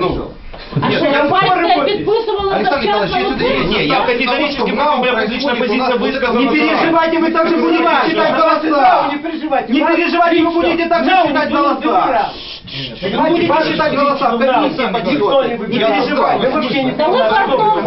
ну, А Нет, я спорю Александр Николаевич, завчасно если виписку? не, я категорически против, моя публичная позиция высказана. Не переживайте, вы также будете считать голоса. Не переживайте. Не переживайте, вы будете также считать голоса. Вы будете считать голоса, в комиссии Никто не переживайте. Вы вообще не Та ми просто Будете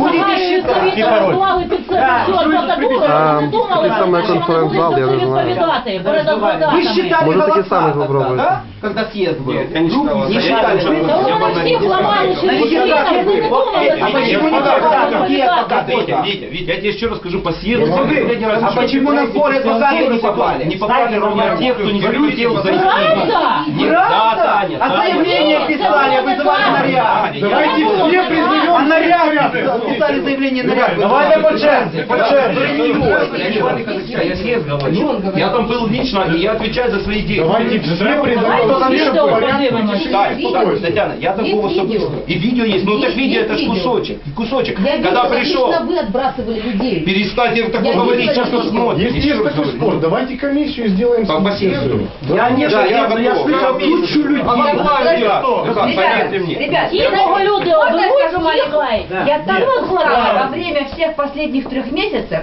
загальною считати. совітом готували під себе Так, всю що ви адвокатуру, тут а не думали, такий самий що вони конференц-зал, будуть я за не це знаю. відповідати перед Вы адвокатами. Вы считали Может, такие голоса самые тогда, попробуем. да? Когда съезд был. Я не считал голоса, Не я считали. не Та Я вони бы всіх не ламали сказал. через Витя, світ, вони не думали, Витя, що Витя, вони почему будуть не за це адвокат? відповідати. Витя, Витя, Витя, я тебе еще раз скажу по съезду. А вы- а почему на сборы адвокаты не попали? Не попали ровно те, кто не захотел зайти. Правда? Нет, да, Правда? Таня, А Таня. заявление писали, вызывали наряд. Давайте все признаем. А наряд писали заявление наряд. Давайте по черзі, по черзі. Я съезд говорю. Я там был лично, и я отвечаю за свои действия. Давайте все Давайте признаем. відео подивимося. Так, Татьяна, я такого Есть соб- видео. И видео есть, но так Есть- видео есть это ж видео. кусочек. Кусочек. Я Когда видела, как пришел, лично вы отбрасывали людей. перестаньте так Я говорить, видела сейчас кто видео. смотрит. Если Еще есть раз такой говорю. спор, давайте комиссию сделаем По- по съезду. сессию. Я не Да, я но я готов. слышал Я кучу людей. А вам главное, Ребята, Михаил, поверьте мне. ребят, Ті, люди Можно я так сказала во время всех последних трех месяцев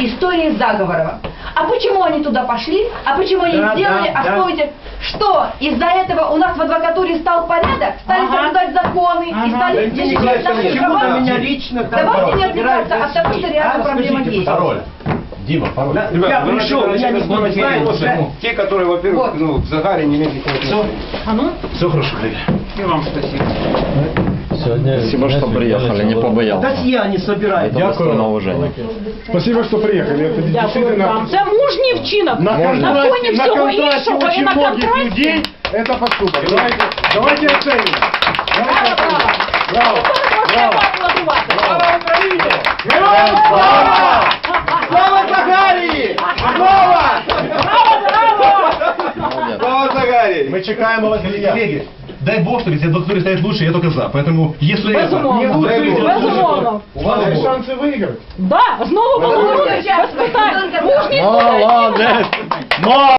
истории заговора. А почему они туда пошли? А почему они Да, сделали? да, а да. что эти? Что из-за этого у нас в адвокатуре стал порядок? Стали Ага. соблюдать законы и стали Валентин защищать наши права? Давайте не отвлекаться от того, что реально А, проблема есть. Пароль. Дима, пароль. Я Ребята, вы пришел, начали я начать никто не разбор знаю, вопросов. да? Те, которые, во-первых, Вот. ну, в загаре не имеют никакого отношения. А ну? Все хорошо, коллеги. И вам спасибо. Спасибо, что приехали, не побоялся. Дать я не собираюсь. Это достойно уважения. Спасибо, что приехали. Это Дякую действительно вам. Це мужній вчинок. на На контрасте, фоні на всього контрасте іншого і очень на многих контрасті. людей. Это поступок. Давайте, давайте оценим. Давайте Браво, оценим. браво. Загарі! Мы чекаем вас, коллеги. Дай бог, что если адвокатура станет лучше, я только за. Поэтому, если это... Безумовно. Дай бог. Безумовно. У вас есть шансы выиграть. Да, знову Володимир, без питань. Молодец! Молодец!